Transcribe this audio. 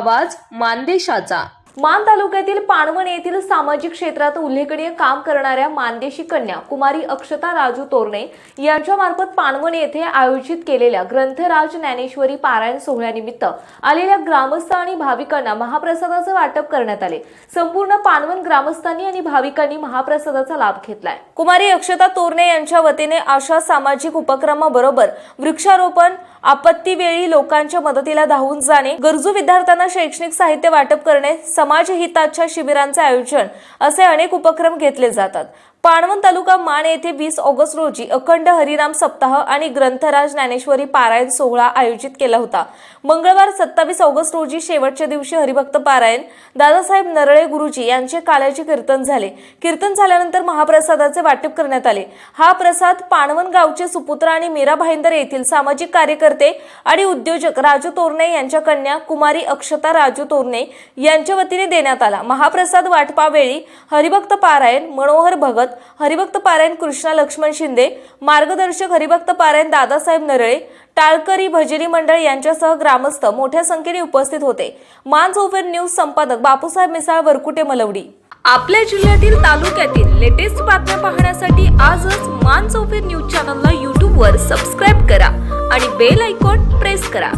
आवाज मानदेशाचा. मान तालुक्यातील पाणवण येथील सामाजिक क्षेत्रात उल्लेखनीय काम करणाऱ्या मानदेशी कन्या कुमारी अक्षता राजू तोरणे यांच्या मार्फत पाणवण येथे आयोजित केलेल्या ग्रंथराज ज्ञानेश्वरी पारायण सोहळ्यानिमित्त आलेल्या ग्रामस्थ आणि भाविकांना महाप्रसादाचं वाटप करण्यात आले. संपूर्ण पाणवण ग्रामस्थांनी आणि भाविकांनी महाप्रसादाचा लाभ घेतलाय. कुमारी अक्षता तोरणे यांच्या वतीने अशा सामाजिक उपक्रमाबरोबर वृक्षारोपण आपत्तीवेळी लोकांच्या मदतीला धावून जाणे गरजू विद्यार्थ्यांना शैक्षणिक साहित्य वाटप करणे समाजहिताच्या शिबिरांचे आयोजन असे अनेक उपक्रम घेतले जातात. पाणवण तालुका माण येथे वीस ऑगस्ट रोजी अखंड हरिराम सप्ताह आणि ग्रंथराज ज्ञानेश्वरी पारायण सोहळा आयोजित केला होता. मंगळवार सत्तावीस ऑगस्ट रोजी शेवटच्या दिवशी हरिभक्त पारायण. दादासाहेब नरळे गुरुजी यांचे काल्याचे कीर्तन झाले. कीर्तन झाल्यानंतर महाप्रसादाचे वाटप करण्यात आले. हा प्रसाद पाणवण गावचे सुपुत्र आणि मीरा भाईंदर येथील सामाजिक कार्यकर्ते आणि उद्योजक राजू तोरणे यांच्या कन्या कुमारी अक्षता राजू तोरणे यांच्या वतीने देण्यात आला. महाप्रसाद वाटपावेळी हरिभक्त पारायण मनोहर भगत हरिभक्त पारायण कृष्णा लक्ष्मण शिंदे मार्गदर्शक हरिभक्त पारायण दादासाहेब नरळे टाळकरी भजनी मंडळ यांच्यासह ग्रामस्थ मोठ्या संख्येने उपस्थित होते. मान चौफेर न्यूज संपादक बापूसाहेब मिसाळ वरकुटे मलवडी. आपल्या जिल्ह्यातील तालुक्यातील लेटेस्ट बातम्या पाहण्यासाठी आजच मान चौफेर न्यूज चॅनलला यूट्यूबवर सबस्क्राईब करा आणि बेल आयकॉन प्रेस करा.